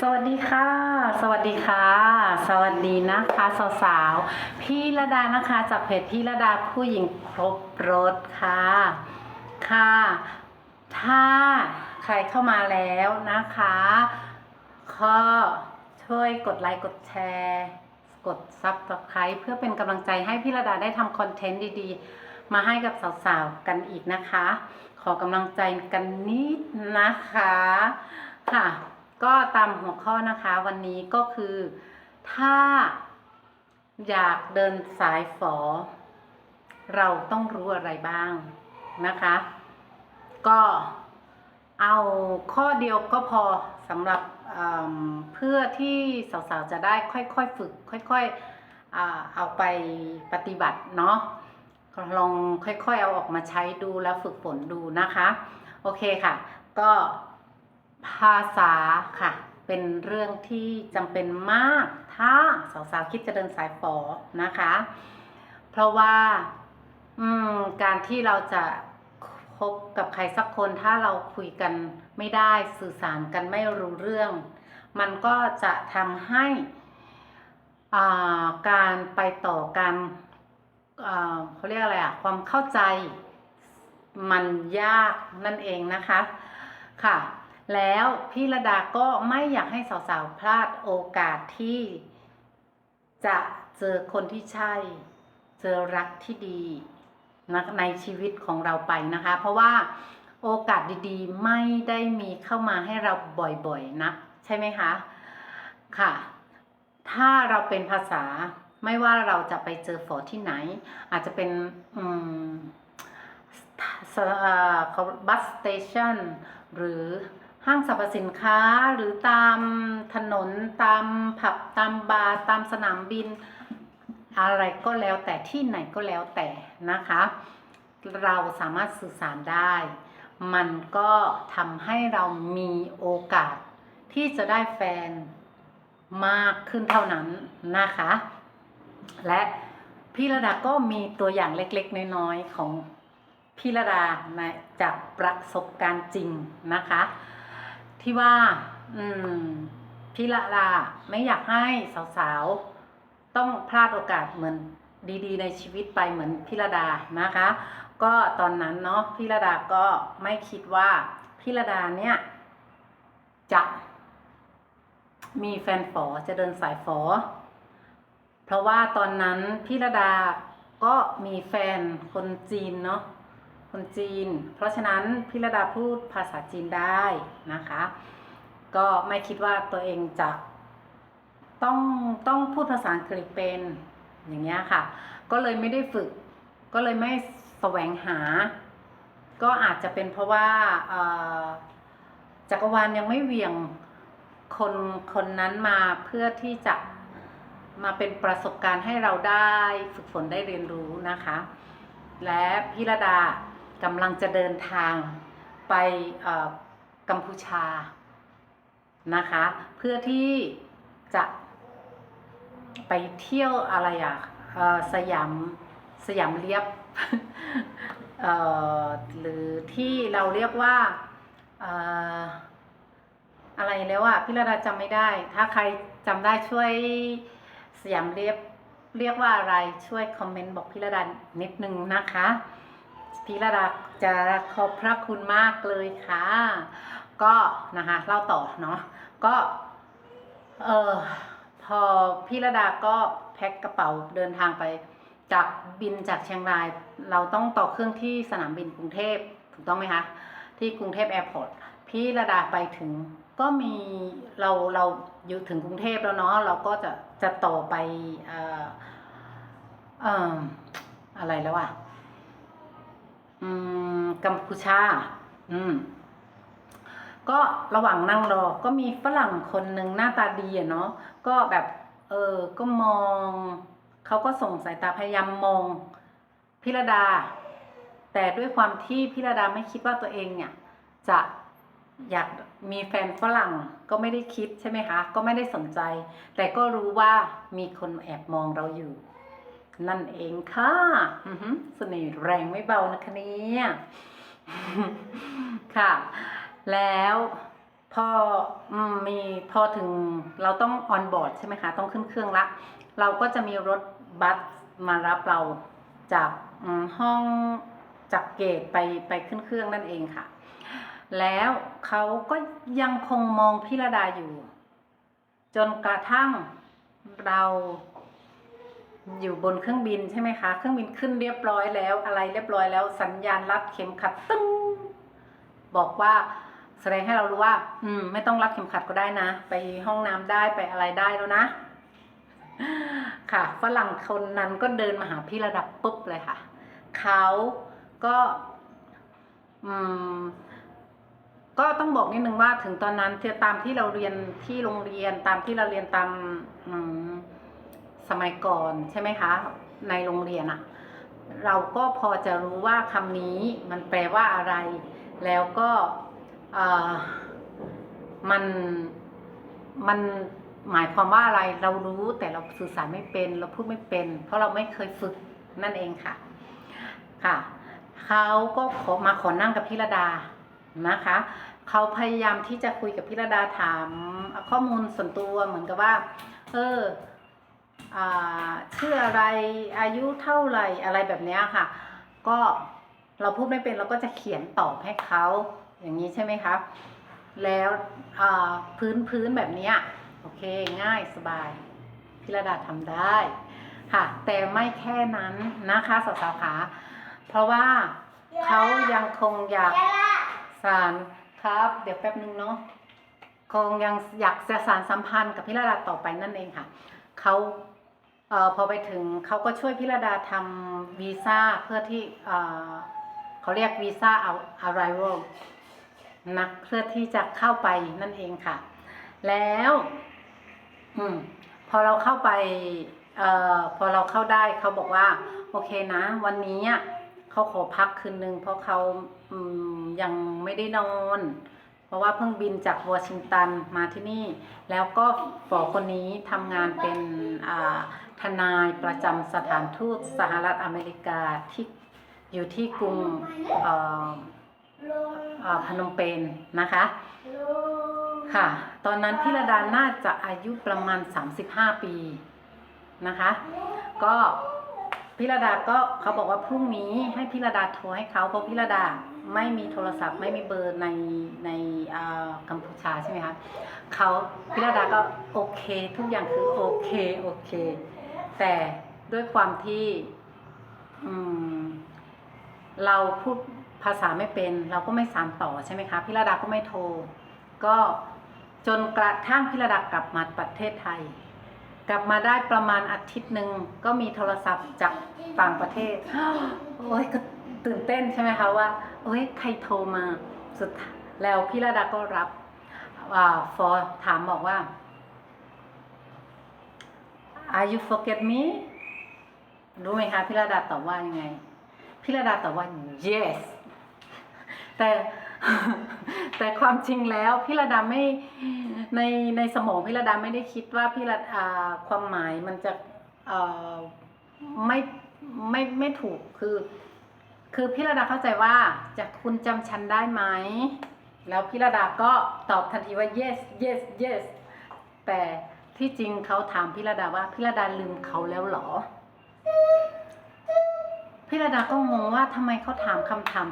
สวัสดีค่ะ สวัสดีค่ะ สวัสดีนะคะสาวๆ พี่ระดานะคะจากเพจพี่ระดาผู้หญิงครบรถค่ะ ค่ะ ถ้าใครเข้ามาแล้วนะคะก็ช่วยกดไลค์กดแชร์ กดซับสไคร b e เพื่อเป็นกำลังใจให้พี่ระดาได้ทำคอนเทนต์ดีๆ มาให้กับสาวๆ กันอีกนะคะ ขอกำลังใจกันนิดนะคะ ค่ะ ก็ตามหัวข้อนะคะวันนี้ก็คือถ้าอยากเดินสายฝอ เราต้องรู้อะไรบ้างนะคะ ก็เอาข้อเดียวก็พอสำหรับเพื่อที่สาวๆจะได้ค่อยๆฝึก ค่อยๆอเอาไปปฏิบัติเนาะลองค่อยๆเอาออกมาใช้ดูแล้วฝึกฝนดูนะคะ โอเคค่ะ ก็ ภาษาค่ะ เป็นเรื่องที่จำเป็นมาก ถ้าสาวๆคิดจะเดินสายฝอนะคะ เพราะว่าการที่เราจะคบกับใครสักคนถ้าเราคุยกันไม่ได้สื่อสารกันไม่รู้เรื่อง มันก็จะทำให้การไปต่อการเขาเรียกอะไรอะความเข้าใจมันยากนั่นเองนะคะค่ะ แล้วพี่ระดาก็ไม่อยากให้สาวๆพลาดโอกาสที่จะเจอคนที่ใช่ เจอรักที่ดีในชีวิตของเราไปนะคะ เพราะว่าโอกาสดีๆ ไม่ได้มีเข้ามาให้เราบ่อยๆนะใช่ไหมคะ ค่ะ ถ้าเราเป็นภาษาไม่ว่าเราจะไปเจอฝอที่ไหน อาจจะเป็นอืมบัสสเตชันหรือ ห้างสรรพสินค้าหรือตามถนนตามผับตามบาร์ตามสนามบิน อะไรก็แล้วแต่ที่ไหนก็แล้วแต่นะคะ เราสามารถสื่อสารได้ มันก็ทำให้เรามีโอกาสที่จะได้แฟนมากขึ้นเท่านั้นนะคะ และพี่ระดาก็มีตัวอย่างเล็กๆ น้อยๆ ของพี่ระดานจากประสบการณ์จริงนะคะ ที่ว่า อืมพี่ระดาไม่อยากให้สาวๆ ต้องพลาดโอกาสเหมือนดีๆ ในชีวิตไปเหมือนพี่ระดานะคะ ก็ตอนนั้นเนาะพี่ระดาก็ไม่คิดว่าพี่ระดาเนี่ย จะ มีแฟนฝอจะเดินสายฝอ เพราะว่าตอนนั้นพี่ระดาก็มีแฟนคนจีนเนาะ คนจีน เพราะฉะนั้นพี่ระดาพูดภาษาจีนได้นะคะ ก็ไม่คิดว่าตัวเองจะต้องต้องพูดภาษาอังกฤษเป็นอย่างเงี้ยค่ะ ก็เลยไม่ได้ฝึก ก็เลยไม่แสวงหา ก็อาจจะเป็นเพราะว่าจักรวาลยังไม่เหวี่ยงคนคนนั้นมาเพื่อที่จะมาเป็นประสบการณ์ให้เราได้ฝึกฝนได้เรียนรู้นะคะ และพี่ระดา กำลังจะเดินทางไปกัมพูชานะคะ เพื่อที่จะไปเที่ยวอะไรอะสยามสยามเรียบหรือที่เราเรียกว่าเอ่ออะไรแล้วอะพี่ระดาจำไม่ได้ ถ้าใครจำได้ช่วยสยามเรียบเรียกว่าอะไรช่วยคอมเมนต์บอกพี่ระดานิดนึงนะคะ พี่ระดาจะขอบพระคุณมากเลยค่ะ ก็นะคะเล่าต่อเนาะก็เออพอพี่ระดาก็แพ็คกระเป๋าเดินทางไปจากบินจากเชียงราย เราต้องต่อเครื่องที่สนามบินกรุงเทพถูกต้องไหมคะ ที่กรุงเทพแอร์พอร์ตพี่ระดาไปถึงก็มีเราเราอยู่ถึงกรุงเทพแล้วเนาะเราก็จะจะต่อไปเอ่อเอ่ออะไรแล้วอะ กัมพูชา อืม ก็ระหว่างนั่งรอ ก็มีฝรั่งคนหนึ่งหน้าตาดีอะเนาะ ก็แบบ เออ ก็มอง เขาก็ส่งสายตาพยายามมองพิรดา แต่ด้วยความที่พิรดาไม่คิดว่าตัวเองเนี่ย จะอยากมีแฟนฝรั่งก็ไม่ได้คิดใช่ไหมคะ ก็ไม่ได้สนใจ แต่ก็รู้ว่ามีคนแอบมองเราอยู่ นั่นเองค่ะเสน่ห์แรงไม่เบานะคะเนี่ยค่ะ แล้วพออมีพอถึงเราต้องออนบอร์ดใช่ไหมคะ ต้องขึ้นเครื่องละ เราก็จะมีรถบัสมารับเราจากห้องจากเกตไปไปขึ้นเครื่องนั่นเองค่ะ แล้วเขาก็ยังคงมองพี่ระดาอยู่ จนกระทั่งเรา อยู่บนเครื่องบินใช่ไหมคะ เครื่องบินขึ้นเรียบร้อยแล้ว อะไรเรียบร้อยแล้ว สัญญาณรัดเข็มขัดตึ้งบอกว่าแสดงให้เรารู้ว่า อืม ไม่ต้องรัดเข็มขัดก็ได้นะ ไปห้องน้ำได้ไปอะไรได้แล้วนะ ค่ะฝรั่งคนนั้นก็เดินมาหาพี่ระดับปุ๊บเลยค่ะ เขาก็อืมก็ต้องบอกนิดนึงว่าถึงตอนนั้นตามที่เราเรียนที่โรงเรียนตามที่เราเรียนตามอืม สมัยก่อนใช่ไหมคะ ในโรงเรียนอะเราก็พอจะรู้ว่าคำนี้มันแปลว่าอะไร แล้วก็มันมันหมายความว่าอะไรเรารู้แต่เราสื่อสารไม่เป็น เราพูดไม่เป็น เพราะเราไม่เคยฝึกนั่นเองค่ะค่ะเขาก็ขอมาขอนั่งกับพี่ระดานะคะเขาพยายามที่จะคุยกับพี่ระดาถามข้อมูลส่วนตัวเหมือนกับว่า เออ ชื่ออะไรอายุเท่าไหร่อะไรแบบนี้ค่ะ ก็เราพูดไม่เป็นเราก็จะเขียนตอบให้เขาอย่างนี้ใช่ไหมครับแล้วพื้นพื้นแบบนี้โอเคง่ายสบายพี่ระดาทำได้ค่ะ แต่ไม่แค่นั้นนะคะสาวๆขาเพราะว่าเขายังคงอยากสารครับ เดี๋ยวแป๊บนึงเนาะคงยังอยากจะสารสัมพันธ์กับพี่ระดาต่อไปนั่นเองค่ะ เขาเอ่อพอไปถึงเขาก็ช่วยพี่รดาทำวีซ่าเพื่อที่เอ่อเขาเรียกวีซ่าเอา arrival นะเพื่อที่จะเข้าไปนั่นเองค่ะ แล้ว อืม พอเราเข้าไป เอ่อ พอเราเข้าได้เขาบอกว่า โอเคนะ วันนี้เขาขอพักคืนนึงเพราะเขาอืมยังไม่ได้นอน ราะว่าเพิ่งบินจากวอชิงตันมาที่นี่ แล้วก็ฝอคนนี้ทำงานเป็นทนายประจำสถานทูตสหรัฐอเมริกาที่อยู่ที่กรุงพนมเปญนะคะ ค่ะ ตอนนั้นพี่รดาน่าจะอายุประมาณ 35 ปีนะคะ ก็พี่รดาก็เขาบอกว่าพรุ่งนี้ให้พี่รดาโทรให้เขาเพราะพี่รดา ไม่มีโทรศัพท์ไม่มีเบอร์ในในอ่ากัมพูชาใช่ไหมคะเขาพี่รดาก็โอเคทุกอย่างคือโอเคโอเค แต่ด้วยความที่เราพูดภาษาไม่เป็น เราก็ไม่สานต่อใช่ไหมคะพี่รดาก็ไม่โทร ก็จนกระทั่งพี่รดากลับมาประเทศไทย กลับมาได้ประมาณอาทิตย์หนึ่งก็มีโทรศัพท์จากต่างประเทศโอ้ยก็ ตื่นเต้นใช่ไหมคะว่าโอ้ยใครโทรมาสุดแล้วพี่ระดาก็รับอ่าฟอถามบอกว่า Are you forget me รู้ไหมคะพี่ระดาตอบว่ายังไงพี่ระดาตอบว่า yes แต่แต่ความจริงแล้วพี่ระดาไม่ในในสมองพี่ระดาไม่ได้คิดว่าพี่ระดาความหมายมันจะไม่ไม่ไม่ถูกคือ คือพี่ระดาเข้าใจว่าจะคุณจำฉันได้ไหม แล้วพี่ระดาก็ตอบทันทีว่า yes yes yes แต่ที่จริงเขาถามพี่ระดาว่าพี่ระดาลืมเขาแล้วหรอ พี่ระดาก็งงว่าทำไมเขาถามคำถาม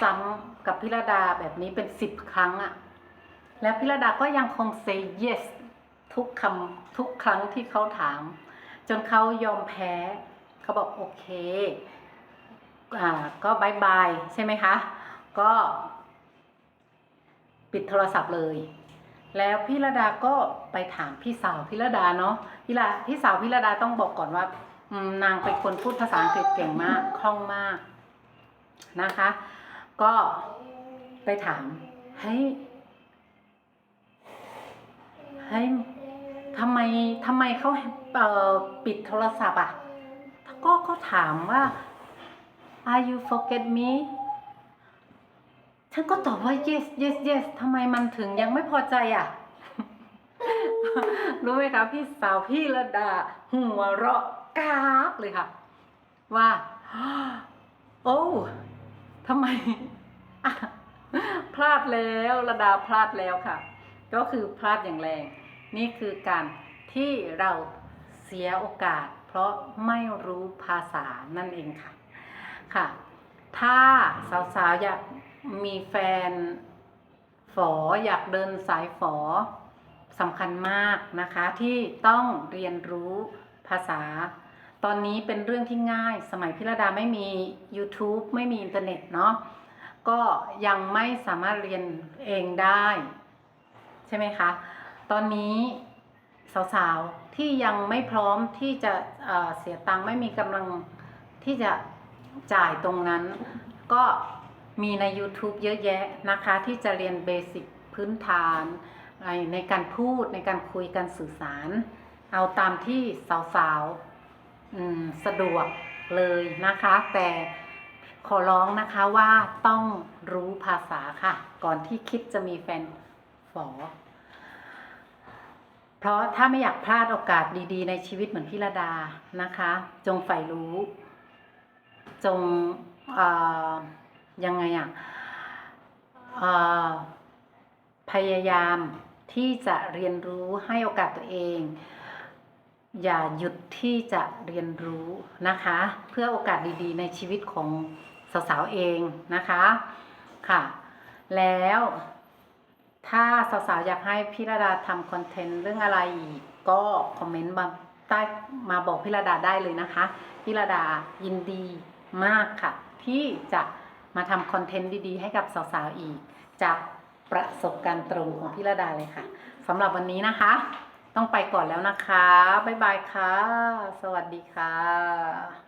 ซ้ำๆกับพี่ระดาแบบนี้เป็นสิบครั้งอะแล้วพี่ระดาก็ยังคง say yes ทุกคำทุกครั้งที่เขาถาม จนเขายอมแพ้ เขาบอกโอเค ก็บายบายใช่ไหมคะ ก็ปิดโทรศัพท์เลย แล้วพี่ระดาก็ไปถามพี่สาวพี่ระดาเนาะพี่ระพี่สาวพี่ระดาต้องบอกก่อนว่านางเป็นคนพูดภาษาอังกฤษเก่งมากคล่องมากนะคะ ก็ไปถามเฮ้ยเฮ้ยทำไมทำไมเขาเปิดโทรศัพท์อะก็เขาถามว่า Are you forget me ฉันก็ตอบว่า yes yes yes ทำไมมันถึงยังไม่พอใจอะ รู้ไหมคะพี่สาวพี่ระดา หัวเราะกากเลยค่ะ ว่า โอ้ทำไม พลาดแล้วระดาพลาดแล้วค่ะ ก็คือพลาดอย่างแรง นี่คือการที่เราเสียโอกาส เพราะไม่รู้ภาษานั่นเองค่ะ ค่ะ ถ้าสาวๆอยากมีแฟนฝออยากเดินสายฝอสำคัญมากนะคะที่ต้องเรียนรู้ภาษา ตอนนี้เป็นเรื่องที่ง่าย สมัยพิรดาไม่มี YouTube ไม่มีอินเทอร์เน็ตเนาะก็ยังไม่สามารถเรียนเองได้ ใช่ไหมคะ ตอนนี้สาวๆที่ยังไม่พร้อมที่จะเเสียตังค์ไม่มีกำลังที่จะ จ่ายตรงนั้น ก็มีใน YouTube เยอะแยะนะคะ ที่จะเรียนเบสิกพื้นฐานในในการพูดในการคุยการสื่อสาร เอาตามที่สาวๆสะดวกเลยนะคะ แต่ขอร้องนะคะว่าต้องรู้ภาษาค่ะ ก่อนที่คิดจะมีแฟนฝอ เพราะถ้าไม่อยากพลาดโอกาสดีๆ ในชีวิตเหมือนพี่ระดานะคะ จงใฝ่รู้ จงยังไงอะเอ่อพยายามที่จะเรียนรู้ให้โอกาสตัวเอง อย่าหยุดที่จะเรียนรู้นะคะ เพื่อโอกาสดีๆ ในชีวิตของสาวๆเองนะคะค่ะ แล้วถ้าสาวๆอยากให้พี่ระดาทำคอนเทนต์เรื่องอะไรอีกก็คอมเมนต์มาใต้มาบอกพี่ระดาได้เลยนะคะ พี่ระดายินดี มากค่ะ ที่จะมาทำคอนเทนต์ดีๆ ให้กับสาวๆอีก จากประสบการณ์ตรงของพี่ระดาเลยค่ะสำหรับวันนี้นะคะ ต้องไปก่อนแล้วนะคะ บ๊ายบายค่ะ สวัสดีค่ะ